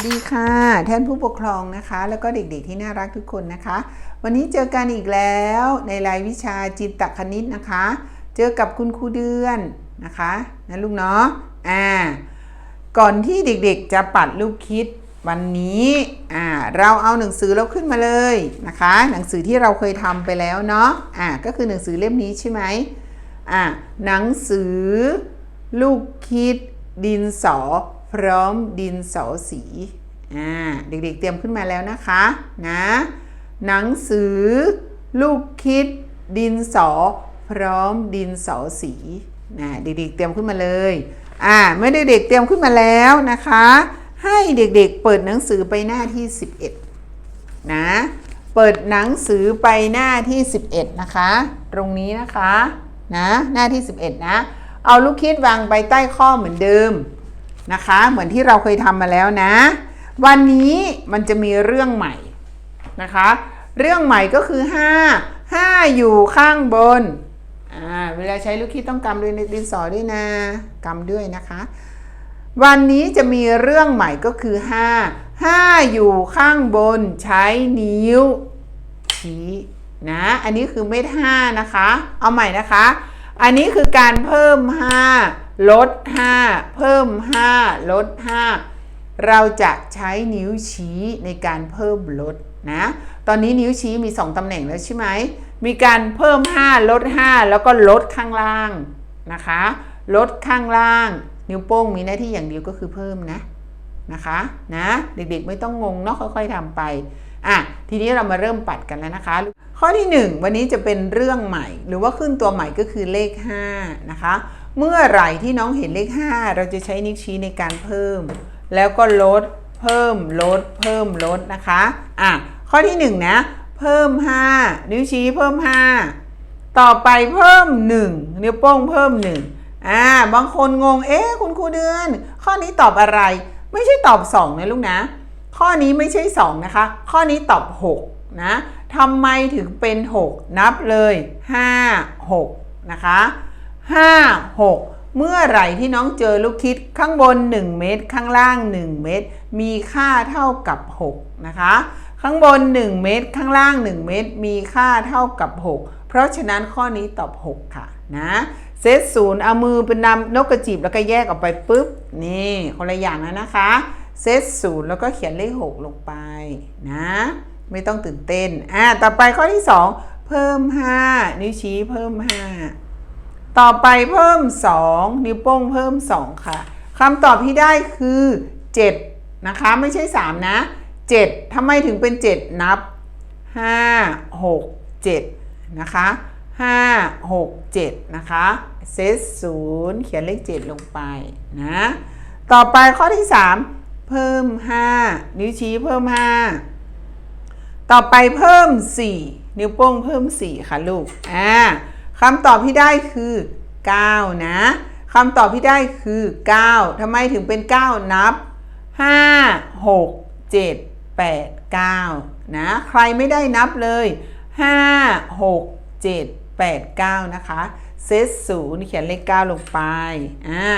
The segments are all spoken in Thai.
วัสดีค่ะท่านผู้ปกครองนะคะ แล้วก็เด็กๆที่น่ารักทุกคนนะคะ วันนี้เจอกันอีกแล้วในรายวิชาจิตตคณิตนะคะ เจอกับคุณครูเดือนนะคะนะลูกเนาะอ่าก่อนที่เด็กๆจะปัดลูกคิดวันนี้อ่าเราเอาหนังสือเราขึ้นมาเลยนะคะ หนังสือที่เราเคยทำไปแล้วเนาะอ่าก็คือหนังสือเล่มนี้ใช่ไหมอ่าหนังสือลูกคิดดินสอพร้อมดินสอสี อ่าเด็กๆเตรียมขึ้นมาแล้วนะคะนะหนังสือ ลูกคิด ดินสอ พร้อมดินสอสีนะเด็กๆเตรียมขึ้นมาเลยอ่าเมื่อเด็กๆเตรียมขึ้นมาแล้วนะคะ ให้เด็กๆเปิดหนังสือไปหน้าที่ 11นะเปิดหนังสือไปหน้าที่ 11 นะคะ ตรงนี้นะคะนะหน้าที่ 11 นะ เอาลูกคิดวางไปใต้ข้อเหมือนเดิมนะคะ เหมือนที่เราเคยทำมาแล้วนะ วันนี้มันจะมีเรื่องใหม่นะคะ เรื่องใหม่ก็คือ 5 5 อยู่ข้างบน เวลาใช้ลูกคิดต้องกำด้วยในดินสอด้วยนะกำด้วยนะคะ วันนี้จะมีเรื่องใหม่ก็คือ 5 5 อยู่ข้างบนใช้นิ้วชี้นะ อันนี้คือเม็ด5นะคะ เอาใหม่นะคะ อันนี้คือการเพิ่ม 5 ลด 5 เพิ่ม 5 ลด 5 เราจะใช้นิ้วชี้ในการเพิ่มลดนะ ตอนนี้นิ้วชี้มี 2ตำแหน่งแล้วใช่ไหม มีการเพิ่ม 5 ลด 5 แล้วก็ลดข้างล่างนะคะ ลดข้างล่าง นิ้วโป้งมีหน้าที่อย่างเดียวก็คือเพิ่มนะนะคะนะเด็กๆไม่ต้องงงเนาะค่อย ๆทำไปอะทีนี้เรามาเริ่มปัดกันแล้วนะคะ ข้อที่ 1 วันนี้จะเป็นเรื่องใหม่ หรือว่าขึ้นตัวใหม่ก็คือเลข5นะคะ เมื่อไหร่ที่น้องเห็นเลข 5 เราจะใช้นิ้วชี้ในการเพิ่ม แล้วก็ลดเพิ่มลดเพิ่มลดนะคะอะข้อที่1นนะเพิ่ม 5 นิ้วชี้เพิ่ม 5 ต่อไปเพิ่ม 1 นิ้วโป้งเพิ่ม 1อ่าบางคนงงเอ๊ะคุณครูเดือน ข้อนี้ตอบอะไร ไม่ใช่ตอบ 2 นะลูกนะ ข้อนี้ไม่ใช่ 2 นะคะ ข้อนี้ตอบ 6 นะทำไมถึงเป็น 6 นับเลย 5 6 นะคะ 5 6 เมื่อไหร่ที่น้องเจอลูกคิดข้างบน 1 เมตร ข้างล่าง 1 เมตร มีค่าเท่ากับ 6 นะคะ ข้างบน 1 เมตร ข้างล่าง 1 เมตร มีค่าเท่ากับ 6 เพราะฉะนั้นข้อนี้ตอบ 6 ค่ะนะเซตศูนย์เอามือเป็นนำนกกระจีบแล้วก็แยกออกไปปุ๊บนี่คนละอย่างแล้วนะคะเซตศูนย์แล้วก็เขียนเลข 6 ลงไปนะไม่ต้องตื่นเต้นอ่าต่อไปข้อที่ 2 เพิ่ม 5 นิ้วชี้เพิ่ม 5 ต่อไปเพิ่ม 2 นิ้วโป้งเพิ่ม 2 ค่ะคำตอบที่ได้คือ 7 นะคะ ไม่ใช่ 3 นะ 7ทำไมถึงเป็น 7 นับ 5 6 7 นะคะ 5 6 7 นะคะเซตศูนย์เขียนเลข 7 ลงไปนะ ต่อไปข้อที่ 3 เพิ่ม 5 นิ้วชี้เพิ่ม 5 ต่อไปเพิ่ม 4 นิ้วโป้งเพิ่ม 4 ค่ะลูก อ่า คำตอบที่ได้คือ 9 นะคำตอบที่ได้คือ 9ทำไมถึงเป็น 9 นับ 5 6 7 8 9 นะ ใครไม่ได้นับเลย 5 6 7 8 9 นะคะ เซตศูนย์เขียนเลข 9 ลงไป อ่า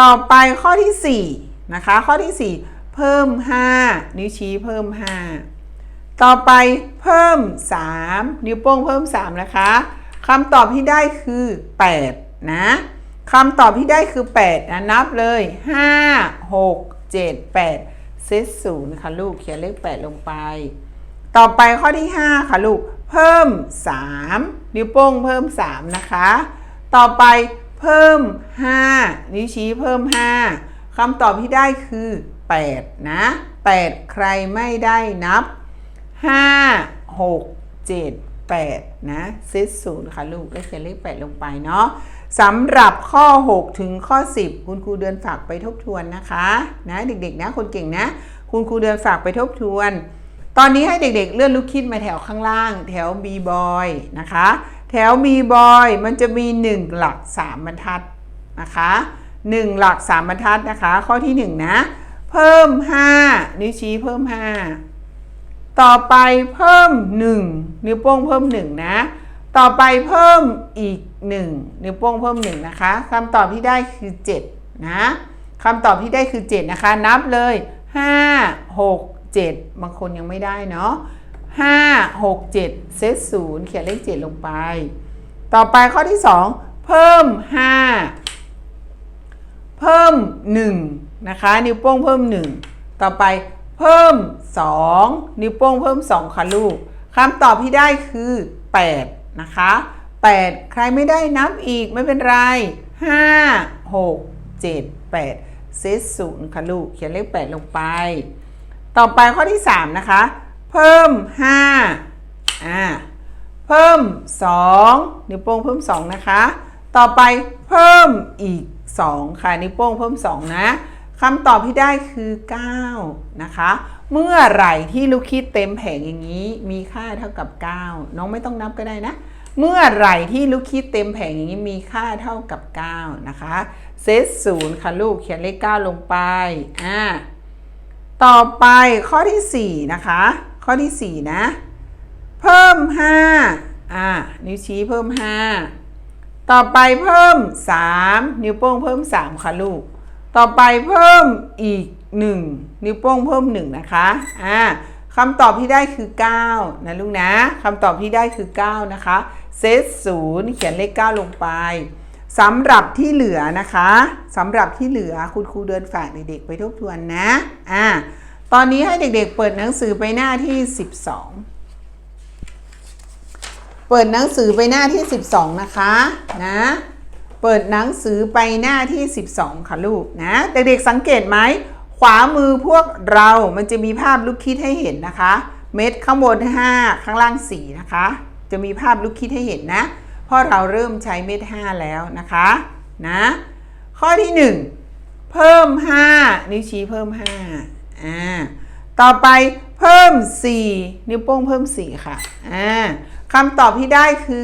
ต่อไปข้อที่ 4 นะคะ ข้อที่ 4 เพิ่ม 5 นิ้วชี้เพิ่ม 5 ต่อไปเพิ่ม 3 นิ้วโป้งเพิ่ม 3 นะคะ คำตอบที่ได้คือ 8 นะคำตอบที่ได้คือ 8 นะนับเลย 5 6 7 8 เซตศูนย์ค่ะลูกเขียนเลข 8 ลงไป ต่อไปข้อที่ 5 ค่ะลูก เพิ่ม 3 นิ้วโป้งเพิ่ม 3 นะคะ ต่อไปเพิ่ม 5 นิ้วชี้เพิ่ม 5คำตอบที่ได้คือ 8 นะ 8 ใครไม่ได้นับ 5 6 7 8 นะเซตศูนย์ค่ะลูกแล้วเขียนเลข 8 ลงไปเนาะสำหรับข้อ 6 ถึงข้อ 10 คุณครูเดือนฝากไปทบทวนนะคะ นะเด็กๆนะคนเก่งนะ คุณครูเดือนฝากไปทบทวน ตอนนี้ให้เด็กๆ เลื่อนลูกคิดมาแถวข้างล่าง แถว B boy นะคะ แถว B boy มันจะมี 1 หลัก 3 บรรทัดนะคะ 1 หลัก 3 บรรทัดนะคะ ข้อที่ 1 นะ เพิ่ม 5 นิ้วชี้เพิ่ม 5 ต่อไปเพิ่ม 1 นิ้วโป้งเพิ่ม 1 นะ ต่อไปเพิ่มอีก 1 นิ้วโป้งเพิ่ม 1 นะคะคำตอบที่ได้คือ 7 นะคำตอบที่ได้คือ 7 นะคะ นับเลย5ห้าหกเจ็ดบางคนยังไม่ได้เนาะห้าหกเจ็ดเซตศูนย์เขียนเลขเจ็ดลงไป ต่อไปข้อที่สองเพิ่มห้าเพิ่มหนึ่งนะคะ นิ้วโป้งเพิ่มหนึ่งต่อไป เพิ่มสองนิ้วโป้งเพิ่มสองค่ะลูกคำตอบที่ได้คือแปดนะคะแปดใครไม่ได้นับอีกไม่เป็นไรห้าหกเจ็ดแปดเซตศูนย์ค่ะลูก เขียนเลขแปดลงไป ต่อไปข้อที่ 3 นะคะ เพิ่ม 5 อ่า เพิ่ม 2 นิ้วโป้งเพิ่ม 2 นะคะ ต่อไปเพิ่มอีก 2 ค่ะ นิ้วโป้งเพิ่ม 2 นะ คำตอบที่ได้คือ 9 นะคะ เมื่อไหร่ที่ลูกคิดเต็มแผงอย่างนี้ มีค่าเท่ากับ 9 น้องไม่ต้องนับก็ได้นะ เมื่อไหร่ที่ลูกคิดเต็มแผงอย่างนี้มีค่าเท่ากับ 9 นะคะ เซตศูนย์ค่ะลูกเขียนเลข 9 ลงไปอ่าต่อไปข้อที่ 4 นะคะ ข้อที่ 4 นะ เพิ่ม 5 อ่า นิ้วชี้เพิ่ม 5 ต่อไปเพิ่ม 3 นิ้วโป้งเพิ่ม 3 ค่ะลูก ต่อไปเพิ่มอีก 1 นิ้วโป้งเพิ่ม 1 นะคะ อ่าคำตอบที่ได้คือ 9 นะลูกนะคำตอบที่ได้คือ 9 นะคะ เซตศูนย์เขียนเลข 9 ลงไปสำหรับที่เหลือนะคะสำหรับที่เหลือคุณครูเดินฝากเด็กๆไปทบทวนนะ อ่า ตอนนี้ให้เด็กๆเปิดหนังสือไปหน้าที่ 12 เปิดหนังสือไปหน้าที่ 12 นะคะ นะ เปิดหนังสือไปหน้าที่ 12 ค่ะลูกนะเด็กๆสังเกตไหมขวามือพวกเรามันจะมีภาพลูกคิดให้เห็นนะคะ เม็ดข้างบน 5 ข้างล่าง 4 นะคะ จะมีภาพลูกคิดให้เห็นนะเพราะเราเริ่มใช้เม็ด 5 แล้วนะคะนะข้อที่ 1 เพิ่ม 5 นิ้วชี้เพิ่ม5อ่าต่อไปเพิ่ม 4 นิ้วโป้งเพิ่ม 4 ค่ะอ่า คำตอบที่ได้คือ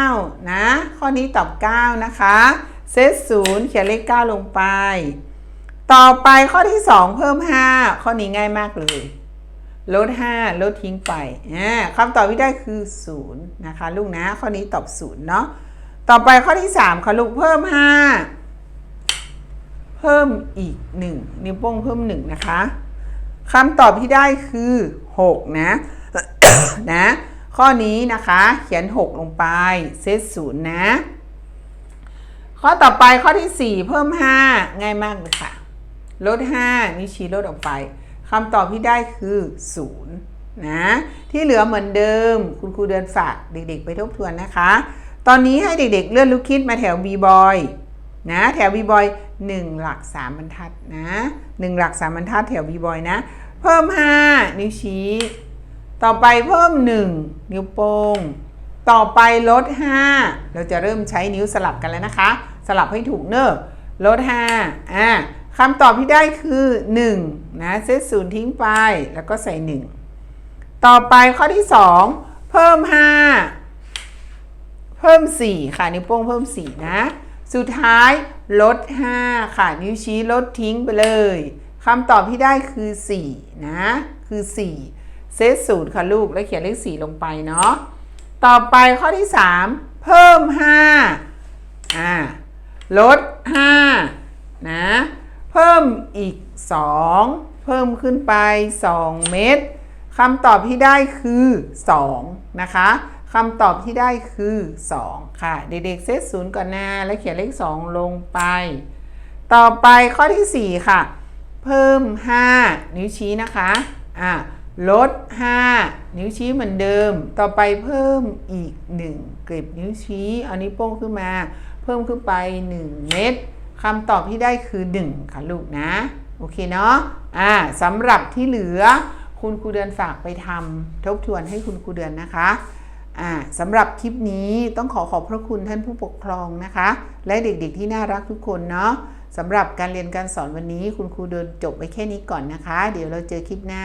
9 นะ ข้อนี้ตอบ 9 นะคะเซตศูนย์เขียนเลข 9 ลงไป ต่อไปข้อที่ 2 เพิ่ม 5 ข้อนี้ง่ายมากเลย ลด 5 ลดทิ้งไปอ่าคำตอบที่ได้คือ 0 นะคะ ลูกนะ ข้อนี้ตอบ 0 เนาะต่อไปข้อที่ 3 ค่ะลูกเพิ่ม 5 เพิ่มอีก 1 นิ้วโป้งเพิ่ม 1 นะคะคำตอบที่ได้คือ 6 นะนะ ข้อนี้นะคะเขียน 6 ลงไปเซตศูนย์นะ ข้อต่อไปข้อที่ 4 เพิ่ม 5 ง่ายมากเลยค่ะ ลด 5 นิ้วชี้ลดออกไปคำตอบที่ได้คือ0นะที่เหลือเหมือนเดิม คุณครูเดินฝากเด็กๆ ไปทบทวนนะคะ ตอนนี้ให้เด็กๆ เลื่อนลูกคิดมาแถว b boy นะแถว b boy 1หลัก 3 บรรทัดนะ 1 หลัก 3 บรรทัดแถว b boy นะ เพิ่ม 5 นิ้วชี้ ต่อไปเพิ่ม 1 นิ้วโป้ง ต่อไปลด 5 เราจะเริ่มใช้นิ้วสลับกันแล้วนะคะ สลับให้ถูกเนอะลด 5 อ่าคำตอบที่ได้คือ 1 นะ เซตศูนย์ทิ้งไปแล้วก็ใส่ 1 ต่อไปข้อที่ 2 เพิ่ม 5 เพิ่ม 4 ค่ะนิ้วโป้งเพิ่ม 4 นะ สุดท้ายลด 5 ค่ะ นิ้วชี้ลดทิ้งไปเลยคำตอบที่ได้คือ 4 นะ คือ 4 เซตศูนย์ค่ะลูกแล้วเขียนเลข4ลงไปเนาะต่อไปข้อที่3เพิ่ม5อ่าลด5นะเพิ่มอีก2เพิ่มขึ้นไป2เม็ดคำตอบที่ได้คือ2นะคะคำตอบที่ได้คือ 2 ค่ะ เด็กๆเซตศูนย์ก่อนหนะแล้วเขียนเลข 2 ลงไป ต่อไปข้อที่ 4 ค่ะ เพิ่ม 5 นิ้วชี้นะคะอ่า ลด 5 นิ้วชี้เหมือนเดิม ต่อไปเพิ่มอีก1เก็บนิ้วชี้เอานิ้วโป้งขึ้นมา เพิ่มขึ้นไป 1 เม็ดคำตอบที่ได้คือ 1 ค่ะลูกนะ โอเคเนาะอ่าสำหรับที่เหลือ คุณครูเดือนฝากไปทำทบทวนให้คุณครูเดือนนะคะอ่าสำหรับคลิปนี้ต้องขอขอบพระคุณท่านผู้ปกครองนะคะ และเด็กๆที่น่ารักทุกคนเนาะสำหรับการเรียนการสอนวันนี้ คุณครูเดินจบไปแค่นี้ก่อนนะคะ เดี๋ยวเราเจอคลิปหน้า